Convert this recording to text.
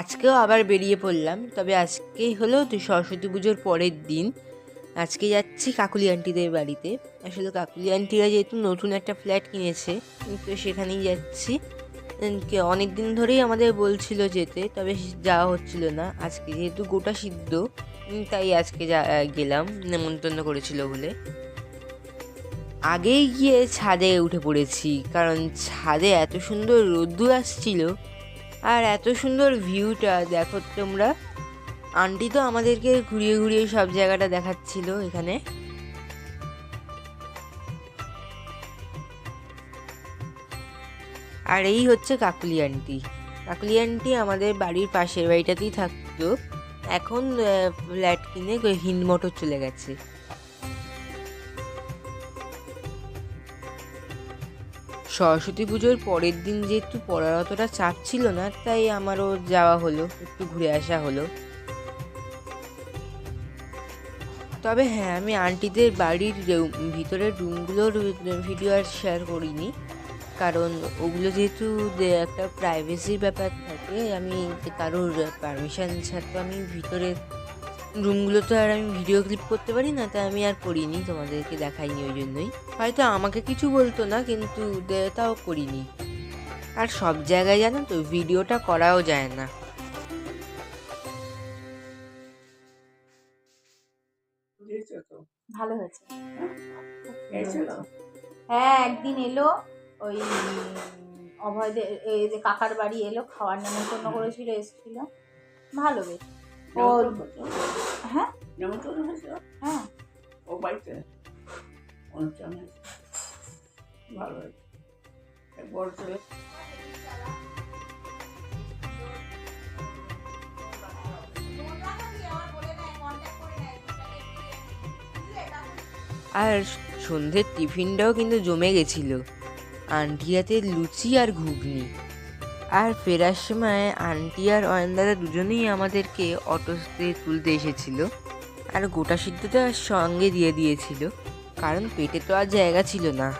আজকেও আবার বেরিয়ে পড়লাম, তবে আজকেই হলো তো সরস্বতী পুজোর পরের দিন। আজকে যাচ্ছি কাকুলি আন্টিদের বাড়িতে। আসলে কাকুলি আন্টিরা যেহেতু নতুন একটা ফ্ল্যাট কিনেছে, তো সেখানেই যাচ্ছি। অনেক দিন ধরেই আমাদের বলছিল যেতে, তবে যাওয়া হচ্ছিল না। আজকে যেহেতু গোটা সিদ্ধ তাই আজকে যা গেলাম, নেমন্তন্ন করেছিল বলে। আগেই গিয়ে ছাদে উঠে পড়েছি, কারণ ছাদে এত সুন্দর রোদ্দুর আসছিল আর এত সুন্দর ভিউটা দেখো তোমরা। আন্টি তো আমাদেরকে ঘুরিয়ে ঘুরিয়ে সব জায়গাটা দেখাচ্ছিল এখানে। আর এই হচ্ছে কাকুলি আন্টি কাকুলি আন্টি আমাদের বাড়ির পাশের বাড়িটাতেই থাকতো। এখন ফ্ল্যাট কিনে হিন্দ মোটর চলে গেছে। সরস্বতী পুজোর পরের দিন যেহেতু পড়ার অতটা চাপ ছিল না, তাই আমারও যাওয়া হলো, একটু ঘুরে আসা হলো। তবে হ্যাঁ আমি আন্টিদের বাড়ির ভিতরের রুমগুলোর ভিডিও আর শেয়ার করিনি, কারণ ওগুলো যেহেতু একটা প্রাইভেসির ব্যাপার থাকে, আমি কারোর পারমিশন ছাড়া আমি ভিতরে রুমগুলো তো আর আমি ভিডিও ক্লিপ করতে পারি না তাই আমি আর করিনি তোমাদেরকে দেখাইনি ওই জন্যই। হয়তো আমাকে কিছু বলতো না কিন্তু তাও করিনি। আর সব জায়গায় জানো তো ভিডিওটা করাও যায় না। ভালো হয়েছে। হ্যাঁ একদিন এলো ওই অভয়দের এই যে কাকার বাড়ি এলো খাওয়ার নেমন্তন্ন করেছিল এসেছিল। ভালো বেশ। ও হ্যাঁ? নেমন্তন্ন হয়েছে। হ্যাঁ। ও বাড়িতে অনুষ্ঠান হয়েছে। ভালো হয়েছে। বড় ছেলে। আর সন্ধ্যের টিফিনটাও কিন্তু জমে গেছিল। আন্টি হাতে লুচি আর ঘুগনি। আর ফেরার সময় আন্টি আর অয়েন্দারা দুজনেই আমাদেরকে অটোতে তুলতে এসেছিল। আর গোটা সিদ্ধটা সঙ্গে দিয়ে দিয়েছিল। কারণ পেটে তো আর জায়গা ছিল না।